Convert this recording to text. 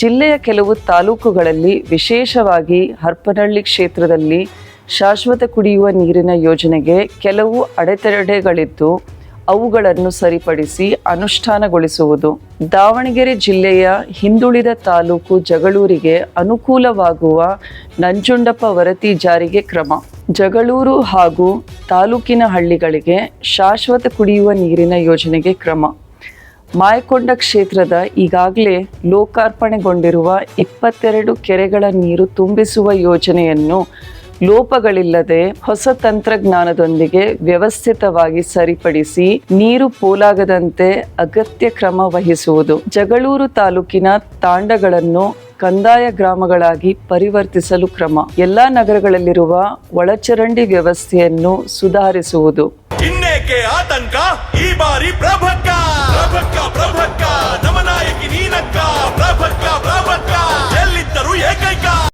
ಜಿಲ್ಲೆಯ ಕೆಲವು ತಾಲೂಕುಗಳಲ್ಲಿ ವಿಶೇಷವಾಗಿ ಹರ್ಪನಹಳ್ಳಿ ಕ್ಷೇತ್ರದಲ್ಲಿ ಶಾಶ್ವತ ಕುಡಿಯುವ ನೀರಿನ ಯೋಜನೆಗೆ ಕೆಲವು ಅಡೆತಡೆಗಳಿದ್ದು, ಅವುಗಳನ್ನು ಸರಿಪಡಿಸಿ ಅನುಷ್ಠಾನಗೊಳಿಸುವುದು. ದಾವಣಗೆರೆ ಜಿಲ್ಲೆಯ ಹಿಂದುಳಿದ ತಾಲೂಕು ಜಗಳೂರಿಗೆ ಅನುಕೂಲವಾಗುವ ನಂಜುಂಡಪ್ಪ ವರತಿ ಜಾರಿಗೆ ಕ್ರಮ. ಜಗಳೂರು ಹಾಗೂ ತಾಲೂಕಿನ ಹಳ್ಳಿಗಳಿಗೆ ಶಾಶ್ವತ ಕುಡಿಯುವ ನೀರಿನ ಯೋಜನೆಗೆ ಕ್ರಮ. ಮಾಯಕೊಂಡ ಕ್ಷೇತ್ರದ ಈಗಾಗಲೇ ಲೋಕಾರ್ಪಣೆಗೊಂಡಿರುವ ಇಪ್ಪತ್ತೆರಡು ಕೆರೆಗಳ ನೀರು ತುಂಬಿಸುವ ಯೋಜನೆಯನ್ನು ಲೋಪಗಳಿಲ್ಲದೆ ಹೊಸ ತಂತ್ರಜ್ಞಾನದೊಂದಿಗೆ ವ್ಯವಸ್ಥಿತವಾಗಿ ಸರಿಪಡಿಸಿ ನೀರು ಪೋಲಾಗದಂತೆ ಅಗತ್ಯ ಕ್ರಮ ವಹಿಸುವುದು. ಜಗಳೂರು ತಾಲೂಕಿನ ತಾಂಡಗಳನ್ನು ಕಂದಾಯ ಗ್ರಾಮಗಳಾಗಿ ಪರಿವರ್ತಿಸಲು ಕ್ರಮ. ಎಲ್ಲಾ ನಗರಗಳಲ್ಲಿರುವ ಒಳಚರಂಡಿ ವ್ಯವಸ್ಥೆಯನ್ನು ಸುಧಾರಿಸುವುದು. ಆತಂಕ? ಈ